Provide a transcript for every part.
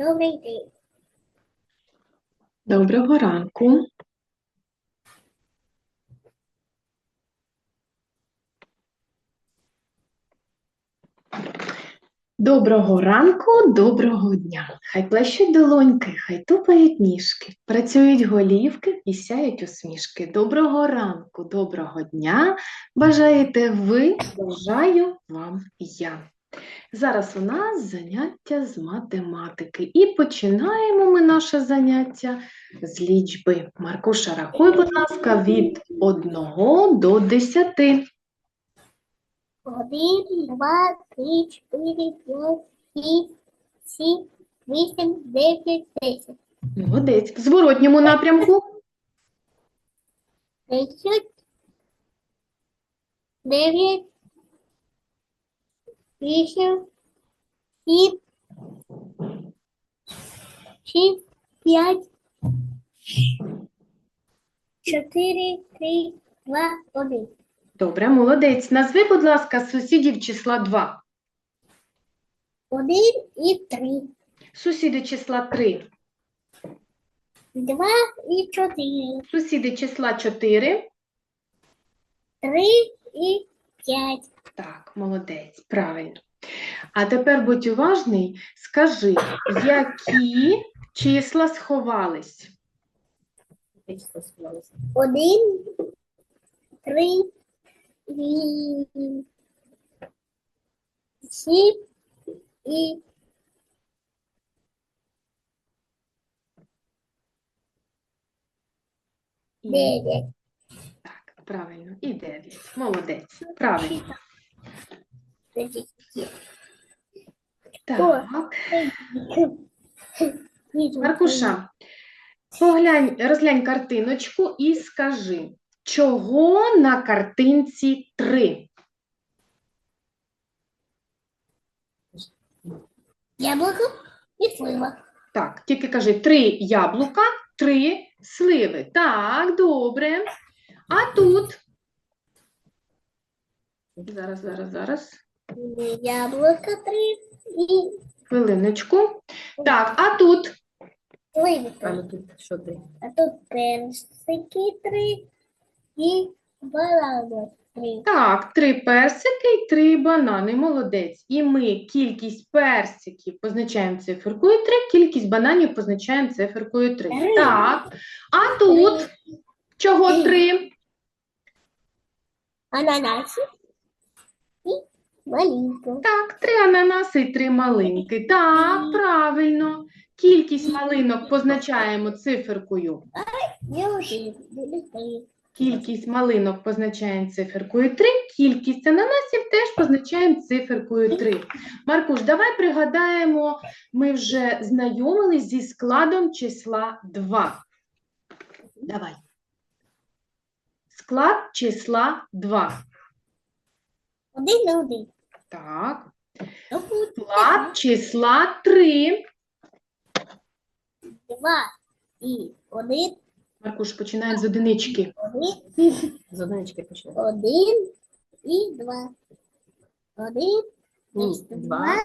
Добрий день. Доброго ранку. Доброго ранку, доброго дня. Хай плещуть долоньки, хай тупають ніжки, працюють голівки і сяють усмішки. Доброго ранку, доброго дня. Бажаєте ви, бажаю вам я. Зараз у нас заняття з математики. І починаємо ми наше заняття з лічби. Маркуша, рахуй, будь ласка, від 1 до 10. Один, два, три, чотири, п'ять, шість, сім, вісім, дев'ять, десять. Молодець. В зворотньому напрямку. Десять, дев'ять, вісім, сім, шість, п'ять, чотири, три, два, один. Добре, молодець. Назви, будь ласка, сусідів числа 2. Один і три. Сусіди числа 3. Два і чотири. Сусіди числа 4. Три і п'ять. Так, молодець, правильно. А тепер будь уважний, скажи, які числа сховались? Один, три, вісім, сім і дев'ять. Так, правильно, і 9. Молодець, правильно. Так, Маркуша, поглянь, розглянь картиночку і скажи, чого на картинці 3? Яблуко і слива. Так, тільки кажи три яблука, три сливи. Так, добре. А тут? Зараз, зараз, зараз. Яблуко три Хвилиночку. Так, а тут? А тут що ти? А тут персики три і банани три. Так, три персики і три банани. Молодець. І ми кількість персиків позначаємо циферкою 3, кількість бананів позначаємо циферкою 3. Три. Так. А тут чого 3? Ананаси і малинка. Так, три ананаси і три малинки. Так, правильно. Кількість малинок позначаємо циферкою. Я. Кількість малинок позначаємо циферкою 3, кількість ананасів теж позначаємо циферкою 3. Маркуш, давай пригадаємо, ми вже знайомились зі складом числа 2. Давай. Склад числа 2. Один на один. Так. Склад числа 3. Два і один, Маркуш, починаємо з одинички. один, З одинички почали. один і два. Один, Ні, два.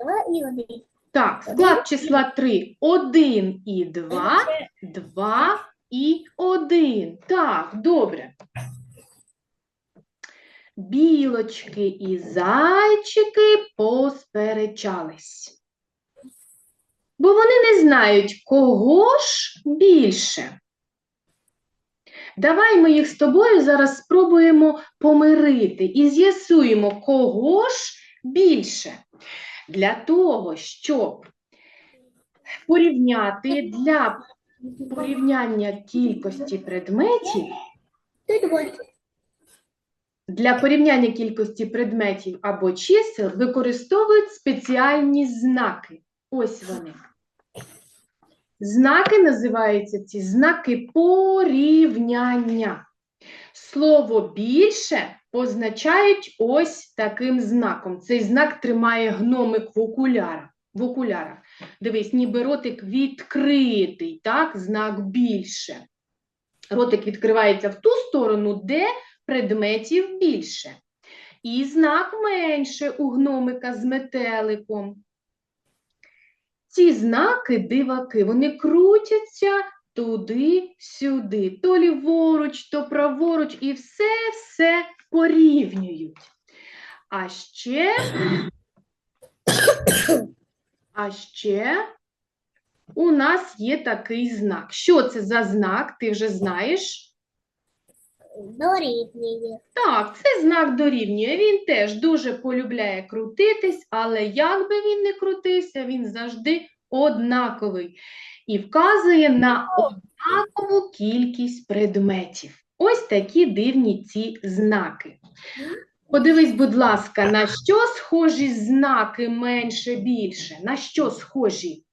два і один. Так, склад числа 3. 1 і 2, 2 і 1. Так, добре. Білочки і зайчики посперечались. Бо вони не знають, кого ж більше. Давай ми їх з тобою зараз спробуємо помирити і з'ясуємо, кого ж більше. Для того, щоб порівняти для порівняння кількості предметів, для порівняння кількості предметів або чисел використовують спеціальні знаки. Ось вони. Знаки називаються ці знаки порівняння. Слово більше позначають ось таким знаком. Цей знак тримає гномик в окулярах. В окулярах. Дивись, ніби ротик відкритий, так? Знак більше. Ротик відкривається в ту сторону, де предметів більше. І знак менше у гномика з метеликом. ці знаки диваки, вони крутяться туди-сюди, то ліворуч, то праворуч, і все-все порівнюють. А ще, а ще у нас є такий знак. Що це за знак? Ти вже знаєш? Дорівнює. Так, це знак дорівнює. Він теж дуже полюбляє крутитись, але як би він не крутився, він завжди однаковий і вказує на однакову кількість предметів. Ось такі дивні ці знаки. Подивись, будь ласка, на що схожі знаки менше більше? На що схожі?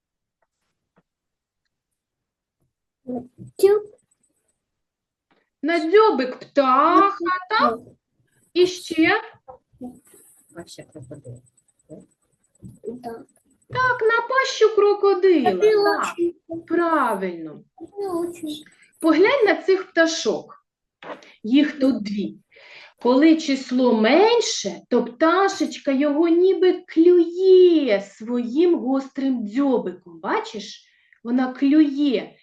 На дзьобик птаха, так? І ще так, на пащу крокодила. Так, правильно. Поглянь на цих пташок. Їх тут дві. Коли число менше, то пташечка його ніби клює своїм гострим дзьобиком. Бачиш? Вона клює.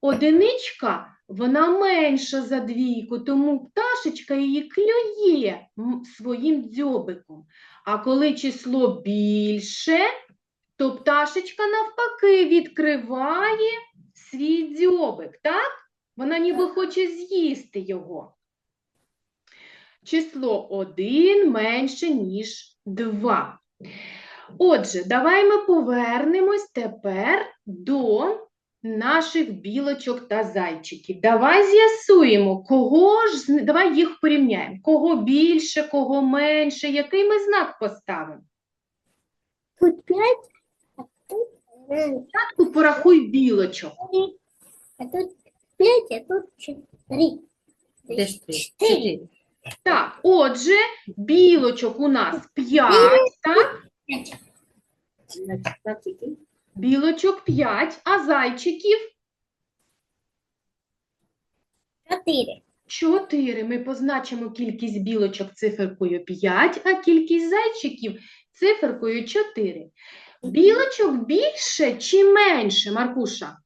Одиничка, вона менша за двійку, тому пташечка її клює своїм дзьобиком. А коли число більше, то пташечка навпаки відкриває свій дзьобик, так? Вона ніби хоче з'їсти його. Число 1 менше, ніж 2. Отже, давай ми повернемось тепер до наших білочок та зайчиків. Давай з'ясуємо, кого ж, давай їх порівняємо. Кого більше, кого менше, який ми знак поставимо? Тут п'ять, а тут Спочатку порахуй білочок. А тут п'ять, а тут чотири. Так, отже, білочок у нас 5, так? П'ять. Білочок 5, а зайчиків Чотири. 4. Ми позначимо кількість білочок циферкою 5, а кількість зайчиків циферкою 4. Білочок більше чи менше, Маркуша?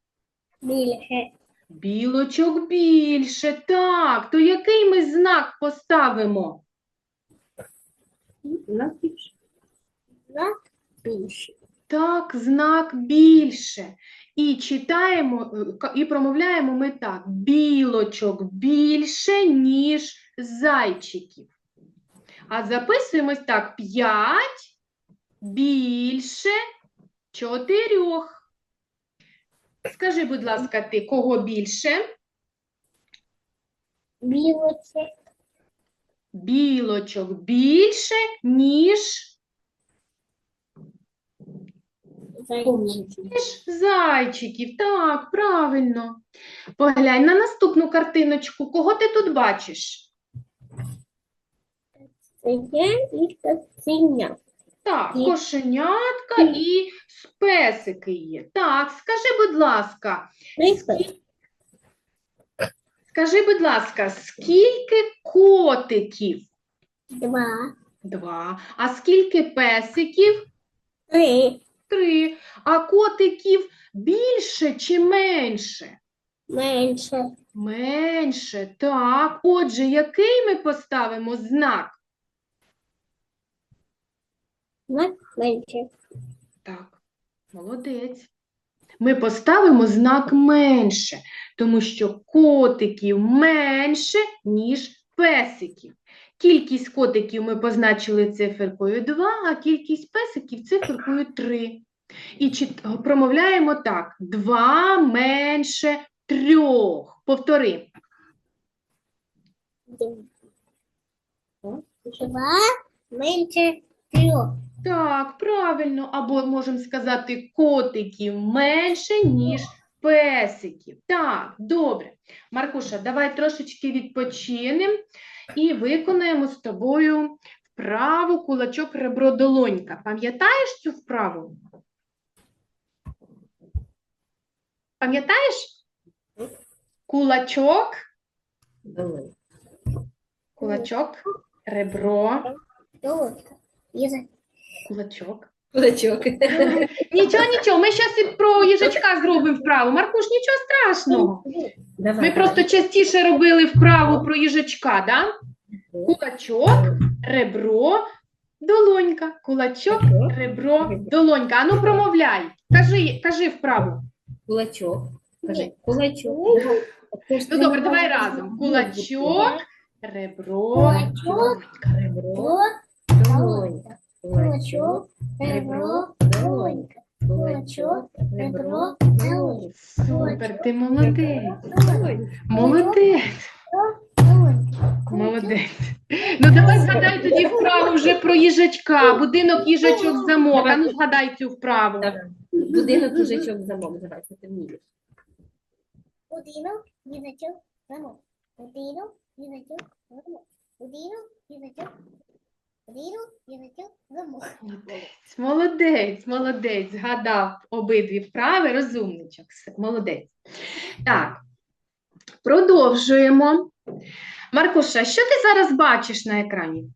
Більше. Білочок більше, так. То який ми знак поставимо? У нас більше. Два. Більше. Так, знак більше. І читаємо, е, і промовляємо ми так: білочок більше, ніж зайчиків. А записуємось так: 5 більше чотирьох. Скажи, будь ласка, ти кого більше? Білочок. Білочок більше, ніж Зайчик. Зайчиків, так, правильно. Поглянь на наступну картиночку. Кого ти тут бачиш? Це і каценя. Так, Ні. кошенятка і песики є. Так, скажи, будь ласка, Приклад. скажи, будь ласка, скільки котиків? Два. Два. А скільки песиків? Три. Три. А котиків більше чи менше? Менше. Менше, так. Отже, який ми поставимо знак? Знак менше. Так, молодець. Ми поставимо знак менше, тому що котиків менше, ніж песиків. Кількість котиків ми позначили циферкою 2, а кількість песиків циферкою 3. І чит- промовляємо так: 2 менше 3. Повтори. Два менше трьох. Так, правильно. Або можемо сказати, котиків менше, ніж песиків. Так, добре. Маркуша, давай трошечки відпочинемо і виконаємо з тобою вправу кулачок ребро долонька. Пам'ятаєш цю вправу? Пам'ятаєш? Кулачок, кулачок, ребро. Кулачок, Кулачок. Нічого, нічого, ми зараз і про їжачка зробимо вправу. Маркуш, нічого страшного. Давай, Ми просто частіше робили вправу про їжачка, да? Кулачок, ребро, долонька. Кулачок, ребро, долонька. Ану, промовляй. Кажи, кажи вправу. Кулачок. Кажи, кулачок. Ну добре, давай разом. Кулачок, ребро, Кулачок, долонька. Ребро, долонька. Кулачок, ребро, долонька. Кулачок, ребро, долонька. Супер, ти молодець. Молодець. Молодець. Ну давай згадай тоді вправу вже про їжачка. Будинок їжачок замок. А ну згадай цю вправу. Будинок їжачок замок. Давай, це ти вмієш. Будинок, їжачок, замок. Будинок, їжачок, замок. Будинок, їжачок. Будинок, їжачок, замок. Молодець, молодець, молодець. Згадав обидві вправи, розумничок. Молодець. Так, продовжуємо. Маркуша, що ти зараз бачиш на екрані?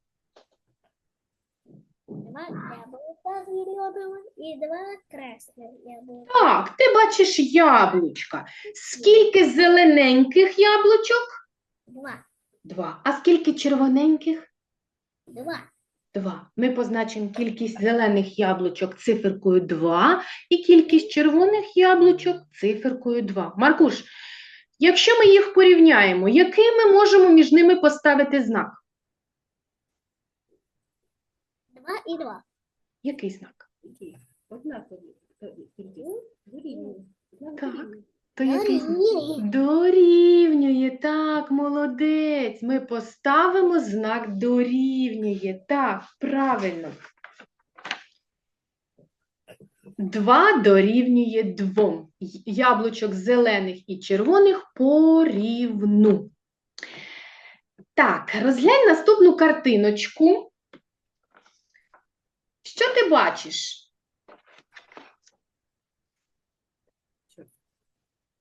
Два яблука і два красних яблука. Так, ти бачиш яблучка. Скільки зелененьких яблучок? Два. Два. А скільки червоненьких? Два. Два. Ми позначимо кількість зелених яблучок циферкою 2 і кількість червоних яблучок циферкою 2. Маркуш, якщо ми їх порівняємо, який ми можемо між ними поставити знак? Два і два. Який знак? Однакові. Так. Дорівнює. То? Дорівнює. Дорівнює, так, молодець. Ми поставимо знак дорівнює. Так, правильно. Два дорівнює двом. Яблучок зелених і червоних порівну. Так, розглянь наступну картиночку. Що ти бачиш?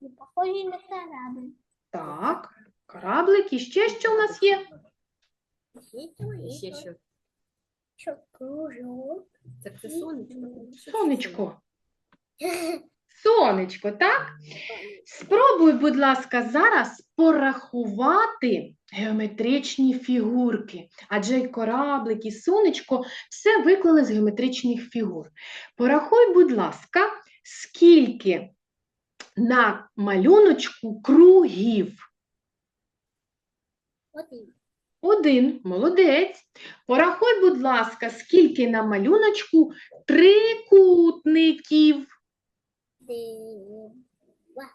Похожі на корабль. Так, кораблик і ще що у нас є? Ще що? Що кружок. Так це сонечко. Сонечко. Сонечко, так? Спробуй, будь ласка, зараз порахувати геометричні фігурки, адже й кораблик, і сонечко все виклали з геометричних фігур. Порахуй, будь ласка, скільки на малюночку кругів. Один. Один, молодець. Порахуй, будь ласка, скільки на малюночку трикутників. Два.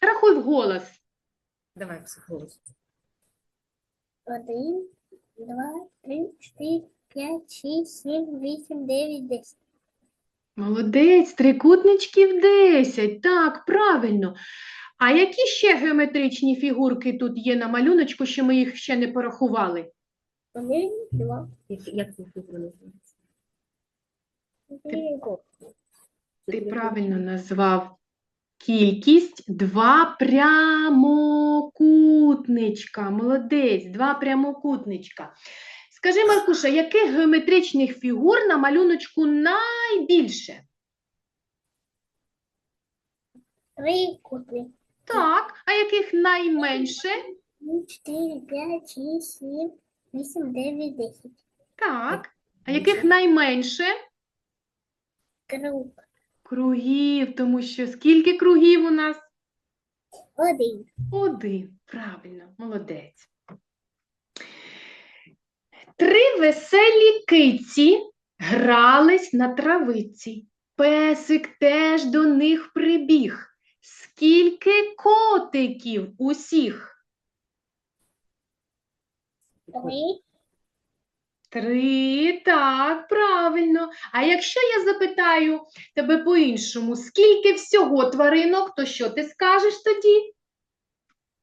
Рахуй вголос. Давай психолог. Один, два, три, чотири, п'ять, шість, сім, вісім, дев'ять, десять. Молодець, трикутничків 10. Так, правильно. А які ще геометричні фігурки тут є на малюночку, що ми їх ще не порахували? Один, два, Як, як це називається? три, Ти правильно назвав кількість два прямокутничка. Молодець, два прямокутничка. Скажи, Маркуша, яких геометричних фігур на малюночку найбільше? три кутли. Так, а яких найменше? Три, чотири, п'ять, шість, сім, вісім, дев'ять, десять. Так. А яких найменше? Круг. Кругів, тому що скільки кругів у нас? Один. Один. Правильно, молодець. Три веселі киці грались на травиці. Песик теж до них прибіг. Скільки котиків усіх? Три. Три, так, правильно. А якщо я запитаю тебе по-іншому, скільки всього тваринок, то що ти скажеш тоді?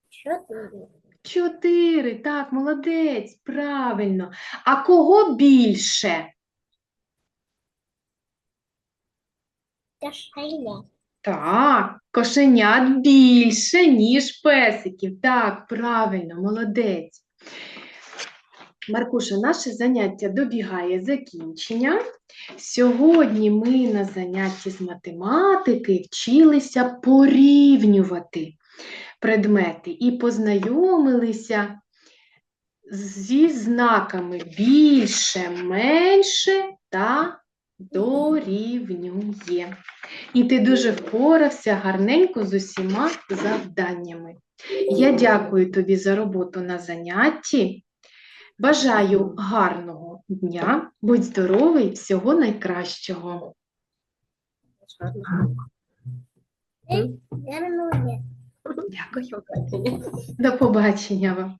Чотири. Чотири, так, молодець, правильно. А кого більше? Кашеля. Так, кошенят більше, ніж песиків. Так, правильно, молодець. Маркуша, наше заняття добігає закінчення. Сьогодні ми на занятті з математики вчилися порівнювати предмети і познайомилися зі знаками більше, менше та дорівнює. І ти дуже впорався гарненько з усіма завданнями. Я дякую тобі за роботу на занятті. Бажаю гарного дня, будь здоровий, всього найкращого. Гарно. Гарного дня. Дякую. До побачення вам.